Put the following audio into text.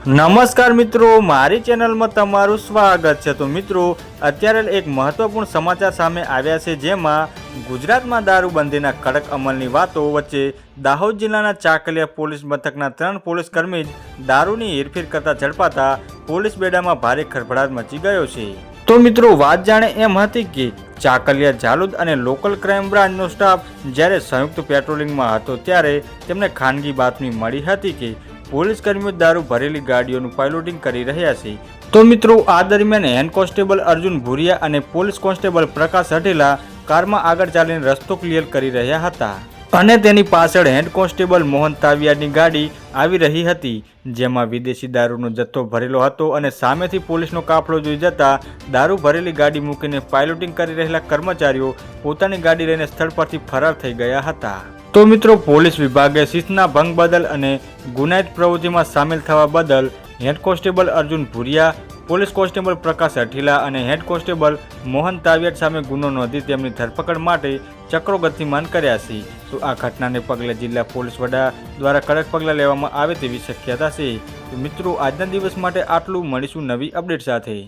નમસ્કાર મિત્રો, મારી ચેનલમાં તમારું સ્વાગત છે. તો મિત્રો, અત્યારે એક મહત્વપૂર્ણ સમાચાર સામે આવ્યા છે, જેમાં ગુજરાતમાં દારૂબંધીના કડક અમલની વાતો વચ્ચે દાહોદ જિલ્લાના ચાકલિયા પોલીસ મથકના ત્રણ પોલીસ કર્મી જ દારૂની હેરફેર કરતા ઝડપાતા પોલીસ બેડામાં ભારે ખળભળાટ મચી ગયો છે. તો મિત્રો, વાત જાણે એમ હતી કે ચાકલિયા જાલુદ અને લોકલ ક્રાઇમ બ્રાન્ચનો સ્ટાફ જ્યારે સંયુક્ત પેટ્રોલિંગમાં હતો ત્યારે તેમને ખાનગી બાતમી મળી હતી કે પોલીસ કર્મીઓ દારૂ ભરેલી ગાડીઓનું પાયલોટિંગ કરી રહ્યા છે. તો મિત્રો, આ દરમિયાન હેન્ડ કોન્સ્ટેબલ અર્જુન ભુરિયા અને પોલીસ કોન્સ્ટેબલ પ્રકાશ હટેલા કારમાં આગળ ચાલીને રસ્તો ક્લિયર કરી રહ્યા હતા. અને તેની પાછળ હેડ કોન્સ્ટેબલ મોહન તાવિયાની ગાડી આવી રહી હતી, જેમાં વિદેશી દારૂનો જથ્થો ભરેલો હતો અને સામેથી પોલીસનો કાફલો જોઈ જતા દારૂ ભરેલી ગાડી મૂકીને પાયલોટિંગ કરી રહેલા કર્મચારીઓ પોતાની ગાડી લઈને સ્થળ પરથી ફરાર થઈ ગયા હતા. તો મિત્રો, પોલીસ વિભાગે શિસ્તના ભંગ બદલ અને ગુનાહિત પ્રવૃત્તિમાં સામેલ થવા બદલ head constable Arjun Bhuria, police constable Prakash Athila અને હેડ કોન્સ્ટેબલ મોહન તાવિયત સામે ગુનો નોંધી તેમની ધરપકડ માટે ચક્રો ગતિમાન કર્યા છે. તો આ ઘટનાને પગલે જિલ્લા પોલીસ વડા દ્વારા કડક પગલાં લેવામાં આવે તેવી શક્યતા છે. મિત્રો, આજના દિવસ માટે આટલું. મળીશું નવી અપડેટ સાથે.